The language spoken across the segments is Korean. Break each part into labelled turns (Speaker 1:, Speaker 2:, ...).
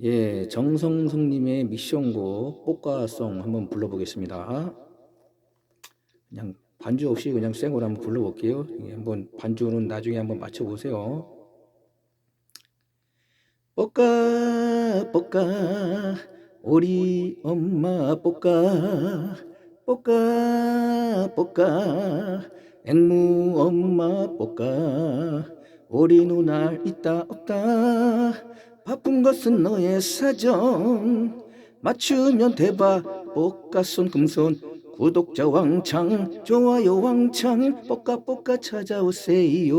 Speaker 1: 예, 정성성님의 미션곡 뽀까송 한번 불러보겠습니다. 그냥 반주 없이 그냥 생으로 한번 불러볼게요. 예, 한번 반주는 나중에 한번 맞춰보세요. 뽀까 뽀까 우리 엄마 뽀까 뽀까 뽀까 앵무 엄마 뽀까 우리 누나 있다 없다 바쁜 것은 너의 사정. 맞추면 대박 뽀까손 금손 구독자 왕창 좋아요 왕창 뽀까뽀까 찾아오세요.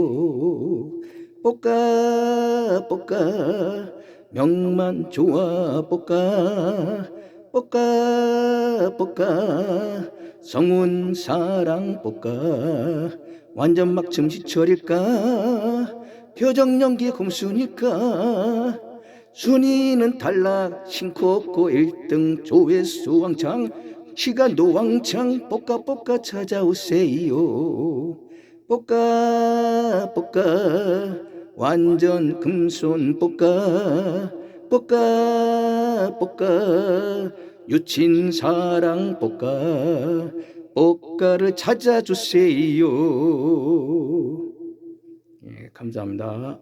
Speaker 1: 뽀까 뽀까 명만 좋아 뽀까 뽀까 뽀까 성운 사랑 뽀까 완전 막춤 시철일까? 표정 연기 곰순일까 순위는 탈락 신코코 1등 조회수 왕창 시간도 왕창 뽀까뽀까 찾아오세요 뽀까 뽀까 완전 금손 뽀까 뽀까 뽀까 유친 사랑 뽀까 뽀까를 찾아주세요 예, 감사합니다.